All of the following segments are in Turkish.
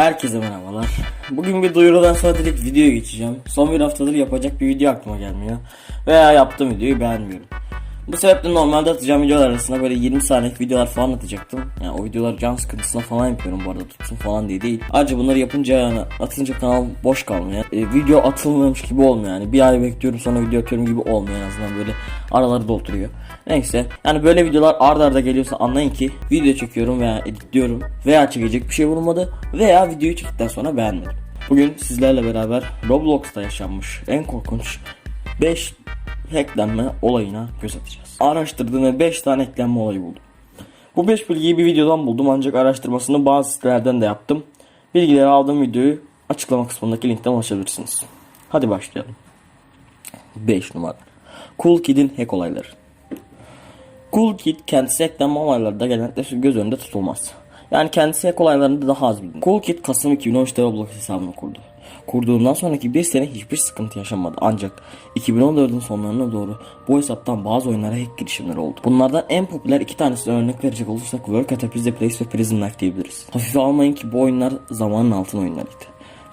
Herkese merhabalar. Bugün bir duyurudan sonra direkt videoya geçeceğim. Son bir haftadır yapacak bir video aklıma gelmiyor. Veya yaptığım videoyu beğenmiyorum. Bu sebeple normalde atacağım videolar arasında böyle 20 saniyelik videolar falan atacaktım. Yani o videoları can sıkıntısına falan yapıyorum bu arada tutsun falan diye değil. Ayrıca bunları yapınca yani atınca kanal boş kalmıyor. E, video atılmamış gibi olmuyor yani. Bir ay bekliyorum sonra video atıyorum gibi olmuyor en azından böyle araları dolduruyor. Neyse yani böyle videolar arda arda geliyorsa anlayın ki video çekiyorum veya editliyorum veya çekecek bir şey bulunmadı veya videoyu çektikten sonra beğenmedim. Bugün sizlerle beraber Roblox'ta yaşanmış en korkunç 5 hacklenme olayına göz atacağız. Araştırdım ve 5 tane hacklenme olayı buldum. Bu 5 bilgiyi bir videodan buldum ancak araştırmasını bazı sitelerden de yaptım. Bilgileri aldığım videoyu açıklama kısmındaki linkten ulaşabilirsiniz. Hadi başlayalım. 5 numara. Cool Kid'in hack olayları. Cool Kid kendisi hacklenme olaylarında genellikle göz önünde tutulmaz. Yani kendisi hack olaylarında daha az bilinir. Cool Kid Kasım 2013'te Roblox hesabını kurdu. Kurduğundan sonraki bir sene hiçbir sıkıntı yaşamadı. Ancak 2014'ün sonlarına doğru bu hesaptan bazı oyunlara hack girişimleri oldu. Bunlardan en popüler iki tanesine örnek verecek olursak Work at a Pizza Place ve Prison Life diyebiliriz. Hafife almayın ki bu oyunlar zamanın altın oyunlarıydı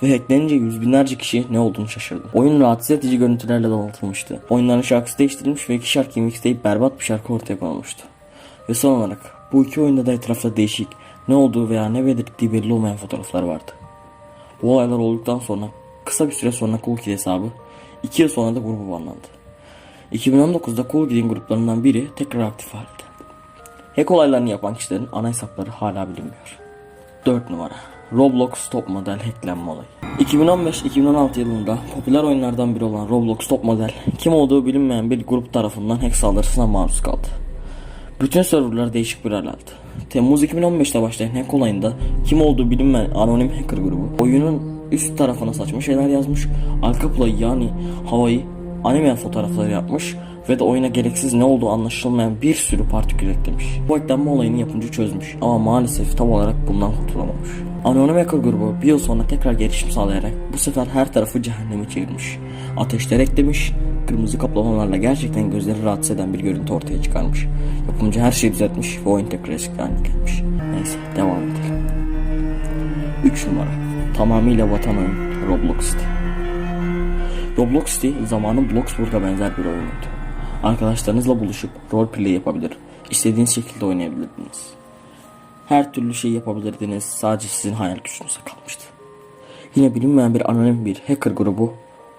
ve hacklenince yüz binlerce kişi ne olduğunu şaşırdı. Oyun rahatsız edici görüntülerle donatılmıştı. Oyunların şarkısı değiştirilmiş ve iki şarkıyı mixleyip berbat bir şarkı ortaya konulmuştu. Ve son olarak bu iki oyunda da etrafta değişik, ne olduğu veya ne belirttiği belli olmayan fotoğraflar vardı. Bu olaylar olduktan sonra kısa bir süre sonra Cool Kid hesabı 2 yıl sonra da grubu banlandı. 2019'da Cool Kid'in gruplarından biri tekrar aktif halde. Hack olaylarını yapan kişilerin ana hesapları hala bilinmiyor. 4 numara Roblox top model hacklenme olayı. 2015-2016 yılında popüler oyunlardan biri olan Roblox top model kim olduğu bilinmeyen bir grup tarafından hack saldırısına maruz kaldı. Bütün serverlar değişik bir hal aldı. Temmuz 2015'te başlayan hack olayında kim olduğu bilinmeyen anonim hacker grubu oyunun üst tarafına saçma şeyler yazmış, arka playı yani havayı anime fotoğrafları yapmış ve de oyuna gereksiz ne olduğu anlaşılmayan bir sürü partikül eklemiş. Bu eklenme olayını yapımcı çözmüş ama maalesef tam olarak bundan kurtulamamış. Anonim hacker grubu bir yıl sonra tekrar gelişim sağlayarak bu sefer her tarafı cehenneme çevirmiş. Ateşler eklemiş, kırmızı kaplamalarla gerçekten gözleri rahatsız eden bir görüntü ortaya çıkarmış. Yapımcı her şeyi düzeltmiş ve oyun tekrar eski gelmiş. Neyse devam edelim. 3 numara Tamamıyla vatan oyun Roblox City. Roblox City zamanın Bloxburg'a benzer bir oyunuydu. Arkadaşlarınızla buluşup roleplay yapabilir, istediğiniz şekilde oynayabilirdiniz. Her türlü şeyi yapabilirdiniz, sadece sizin hayal gücünüze kalmıştı. Yine bilinmeyen bir anonim bir hacker grubu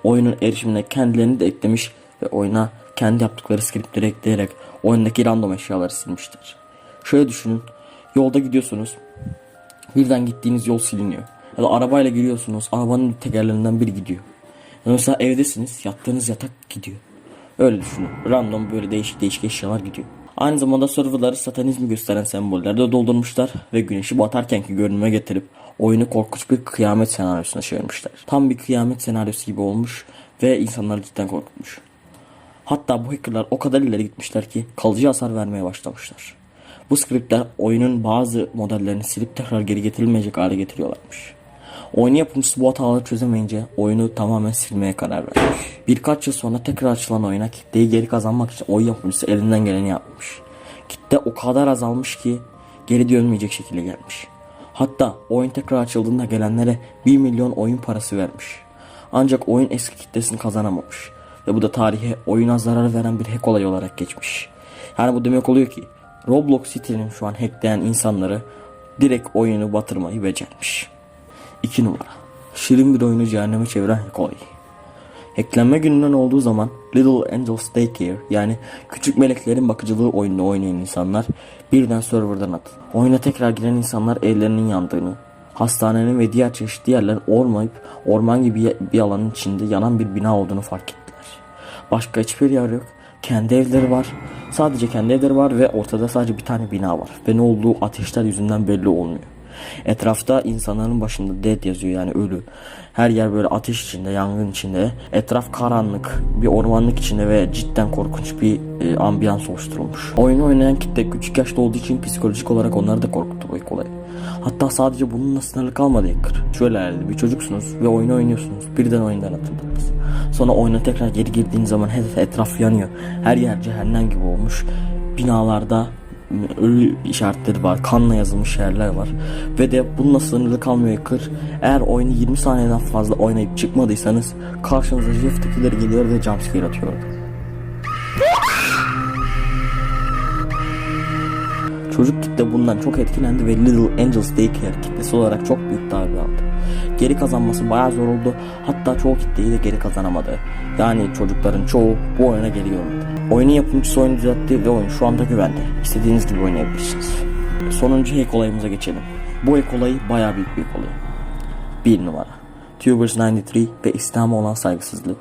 oyunun erişimine kendilerini de eklemiş ve oyuna kendi yaptıkları skriptleri ekleyerek oyundaki random eşyaları silmiştir. Şöyle düşünün, yolda gidiyorsunuz, birden gittiğiniz yol siliniyor. Ya da arabayla giriyorsunuz, arabanın tekerlerinden biri gidiyor. Ya mesela evdesiniz, yattığınız yatak gidiyor. Öyle düşünün. Random böyle değişik değişik eşyalar gidiyor. Aynı zamanda serverları satanizmi gösteren sembollerle doldurmuşlar ve güneşi batarkenki görünüme getirip oyunu korkunç bir kıyamet senaryosuna çevirmişler. Tam bir kıyamet senaryosu gibi olmuş ve insanları cidden korkutmuş. Hatta bu hackerlar o kadar ileri gitmişler ki kalıcı hasar vermeye başlamışlar. Bu skriptler oyunun bazı modellerini silip tekrar geri getirilmeyecek hale getiriyorlarmış. Oyun yapımcısı bu hataları çözemeyince oyunu tamamen silmeye karar vermiş. Birkaç yıl sonra tekrar açılan oyuna kitleyi geri kazanmak için oyun yapımcısı elinden geleni yapmış. Kitle o kadar azalmış ki geri dönmeyecek şekilde gelmiş. Hatta oyun tekrar açıldığında gelenlere 1 milyon oyun parası vermiş. Ancak oyun eski kitlesini kazanamamış. Ve bu da tarihe oyuna zarar veren bir hack olayı olarak geçmiş. Yani bu demek oluyor ki Roblox City'nin şu an hackleyen insanları direkt oyunu batırmayı becermiş. 2 numara. Şirin bir oyunu cehenneme çeviren hack olayı. Hacklenme gününden olduğu zaman Little Angels Daycare yani küçük meleklerin bakıcılığı oyununu oynayan insanlar birden serverdan atıldı. Oyuna tekrar giren insanlar ellerinin yandığını, hastanenin ve diğer çeşitli yerlerin olmayıp orman gibi bir alanın içinde yanan bir bina olduğunu fark ettiler. Başka hiçbir yer yok. Kendi evleri var. Sadece kendi evleri var ve ortada sadece bir tane bina var. Ve ne olduğu ateşler yüzünden belli olmuyor. Etrafta insanların başında dead yazıyor yani ölü. Her yer böyle ateş içinde, yangın içinde. Etraf karanlık, bir ormanlık içinde ve cidden korkunç bir e, ambiyans oluşturulmuş. Oyunu oynayan kitle küçük yaşta olduğu için psikolojik olarak onları da korkuttu bu ilk olay. Hatta sadece bununla sınırlı kalmadı hacker. Şöyle herhalde bir çocuksunuz ve oyunu oynuyorsunuz. Birden oyundan atıldınız. Sonra oyuna tekrar geri girdiğiniz zaman hedef etraf yanıyor. Her yer cehennem gibi olmuş. Binalarda ölü işaretleri var. Kanla yazılmış yerler var. Ve de bununla sınırlı kalmıyor hacker. Eğer oyunu 20 saniyeden fazla oynayıp çıkmadıysanız karşınıza Killer geliyor ve jumpscare atıyor. Çocuk kitle bundan çok etkilendi ve Little Angels Daycare kitlesi olarak çok büyük darbe aldı. Geri kazanması bayağı zor oldu. Hatta çoğu kitleyi de geri kazanamadı. Yani çocukların çoğu bu oyuna geri yoruldu. Oyunun yapımcısı oyunu düzeltti ve oyun şu anda güvende. İstediğiniz gibi oynayabilirsiniz. Sonuncu hack olayımıza geçelim. Bu hack olayı bayağı büyük bir olayı. Bir numara. Tubers 93 ve İslam'a olan saygısızlığı.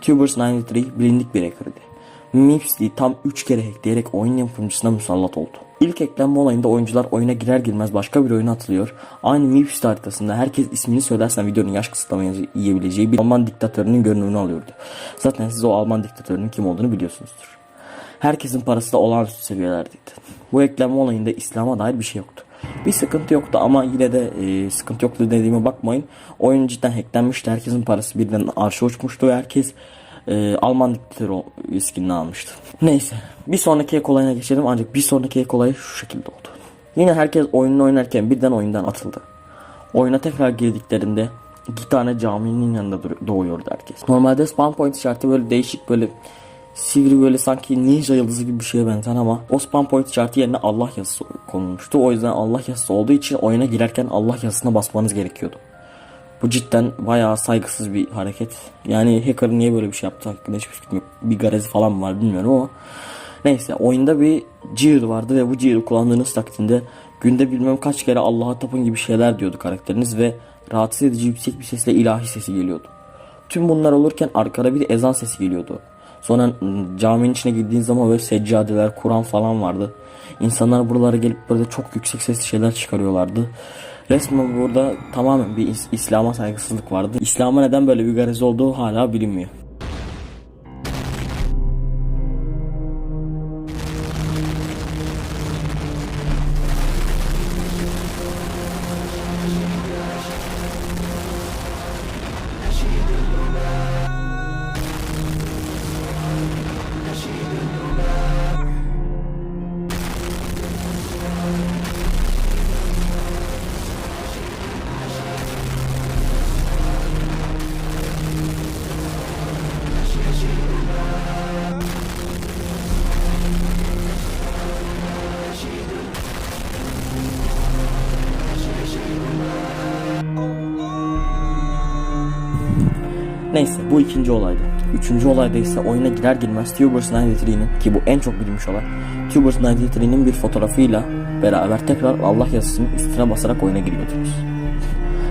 Tubers 93 bilindik bir hacker'dı. Mipsy tam 3 kere hackleyerek oyun yapımcısına musallat oldu. İlk eklenme olayında oyuncular oyuna girer girmez başka bir oyuna atılıyor. Aynı Mipsy haritasında herkes ismini söylersen videonun yaş kısıtlamayı yiyebileceği bir Alman diktatörünün görünümünü alıyordu. Zaten siz o Alman diktatörünün kim olduğunu biliyorsunuzdur. Herkesin parası da olağanüstü seviyelerdeydi. Bu eklenme olayında İslam'a dair bir şey yoktu. Bir sıkıntı yoktu ama yine de e, sıkıntı yoktu dediğime bakmayın. Oyun cidden hacklenmişti. Herkesin parası birden arşa uçmuştu ve herkes e, Alman diktatörü iskinini almıştı. Neyse bir sonraki ek olayına geçelim ancak bir sonraki ek olay şu şekilde oldu. Yine herkes oyununu oynarken birden oyundan atıldı. Oyuna tekrar girdiklerinde iki tane caminin yanında doğuyordu herkes. Normalde spawn point işareti böyle değişik böyle sivri böyle sanki ninja yıldızı gibi bir şeye benzer ama o spawn point işareti yerine Allah yazısı konulmuştu. O yüzden Allah yazısı olduğu için oyuna girerken Allah yazısına basmanız gerekiyordu. Bu cidden bayağı saygısız bir hareket. Yani hacker niye böyle bir şey yaptı hakkında hiçbir fikrim yok. Bir garezi falan var bilmiyorum ama. Neyse oyunda bir Gear vardı ve bu Gear'ı kullandığınız takdirde günde bilmem kaç kere Allah'a tapın gibi şeyler diyordu karakteriniz ve rahatsız edici yüksek bir sesle ilahi sesi geliyordu. Tüm bunlar olurken arkada bir ezan sesi geliyordu. Sonra caminin içine girdiğiniz zaman böyle seccadeler, Kur'an falan vardı. İnsanlar buralara gelip böyle çok yüksek sesli şeyler çıkarıyorlardı. Resmen burada tamamen bir is- İslam'a saygısızlık vardı. İslam'a neden böyle bir garezi olduğu hala bilinmiyor. Neyse bu ikinci olaydı. Üçüncü olayda ise oyuna girer girmez Tubers 93'nin ki bu en çok bilinmiş olay. Tubers 93'nin bir fotoğrafıyla beraber tekrar Allah yazısının üstüne basarak oyuna giriyordunuz.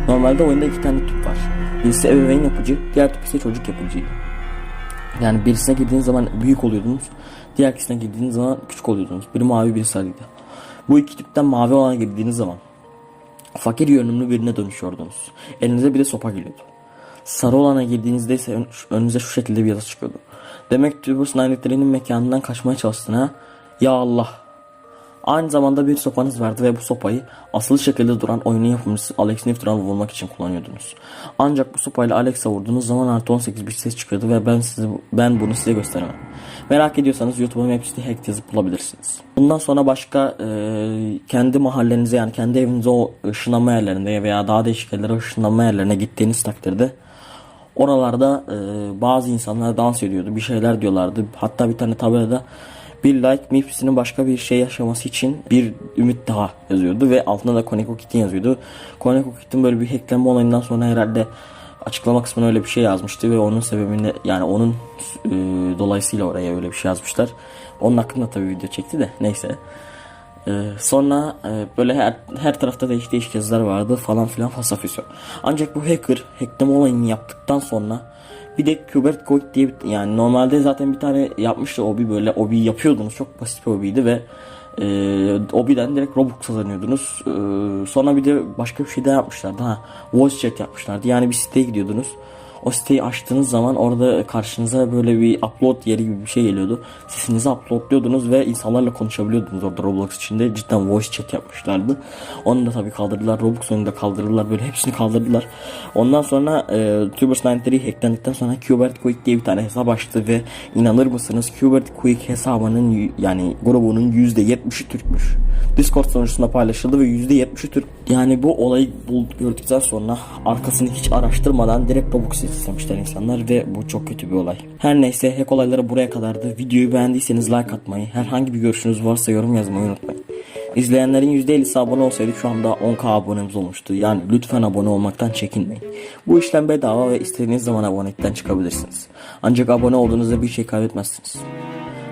Normalde oyunda iki tane tip var. Birisi ebeveyn yapıcı, diğer tip ise çocuk yapıcıydı. Yani birisine girdiğiniz zaman büyük oluyordunuz. Diğer ikisine girdiğiniz zaman küçük oluyordunuz. Biri mavi biri sarıydı. Bu iki tipten mavi olana girdiğiniz zaman fakir görünümlü birine dönüşüyordunuz. Elinize bir de sopa geliyordu. Sarı olana girdiğinizde ise ön- önünüze şu şekilde bir yazı çıkıyordu. Demek Tubers 93'nin mekanından kaçmaya çalıştığına ya Allah. Aynı zamanda bir sopanız vardı ve bu sopayı asılı şekilde duran oyunun yapımcısı Alex Newton'a vurmak için kullanıyordunuz. Ancak bu sopayla Alex'a vurduğunuz zaman artı 18 bir ses çıkıyordu ve ben size ben bunu size gösteremem. Merak ediyorsanız YouTube'a Maps'te hack yazıp bulabilirsiniz. Bundan sonra başka e, kendi mahallenize yani kendi evinize o ışınlanma yerlerinde veya daha değişik yerlere ışınlanma yerlerine gittiğiniz takdirde Oralarda e, bazı insanlar dans ediyordu. Bir şeyler diyorlardı. Hatta bir tane tabelada bir like Mipsy'nin başka bir şey yaşaması için bir ümit daha yazıyordu ve altında da Koneko Kit'in yazıyordu. Koneko Kit'in böyle bir hacklenme olayından sonra herhalde açıklama kısmına öyle bir şey yazmıştı ve onun sebebinde yani onun e, dolayısıyla oraya öyle bir şey yazmışlar. Onun hakkında tabii video çekti de neyse. Ee, sonra e, böyle her, her tarafta değişik değişik yazılar vardı falan filan fasafiso. Ancak bu hacker hackleme olayını yaptıktan sonra bir de Kubert Goit diye yani normalde zaten bir tane yapmıştı obi böyle obi yapıyordunuz çok basit bir obiydi ve e, obiden direkt Robux kazanıyordunuz. E, sonra bir de başka bir şey de yapmışlardı ha voice chat yapmışlardı yani bir siteye gidiyordunuz. O siteyi açtığınız zaman orada karşınıza böyle bir upload yeri gibi bir şey geliyordu. Sesinizi uploadluyordunuz ve insanlarla konuşabiliyordunuz orada Roblox içinde. Cidden voice chat yapmışlardı. Onu da tabii kaldırdılar. Roblox da kaldırdılar. Böyle hepsini kaldırdılar. Ondan sonra e, Tubers 93 hacklendikten sonra Qbert Quick diye bir tane hesap açtı ve inanır mısınız Qbert Quick hesabının yani grubunun %70'i Türkmüş. Discord sonucunda paylaşıldı ve %70'i Türk. Yani bu olayı bul- gördükten sonra arkasını hiç araştırmadan direkt Robux istemişler insanlar ve bu çok kötü bir olay. Her neyse hack olayları buraya kadardı. Videoyu beğendiyseniz like atmayı, herhangi bir görüşünüz varsa yorum yazmayı unutmayın. İzleyenlerin %50'si abone olsaydı şu anda 10k abonemiz olmuştu. Yani lütfen abone olmaktan çekinmeyin. Bu işlem bedava ve istediğiniz zaman abonelikten çıkabilirsiniz. Ancak abone olduğunuzda bir şey kaybetmezsiniz.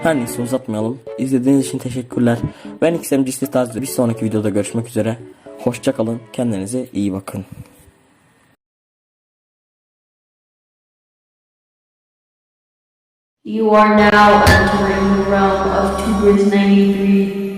Her neyse uzatmayalım. İzlediğiniz için teşekkürler. Ben XMC Stars. Bir sonraki videoda görüşmek üzere. Hoşçakalın. Kendinize iyi bakın. You are now entering the realm of Tubers 93.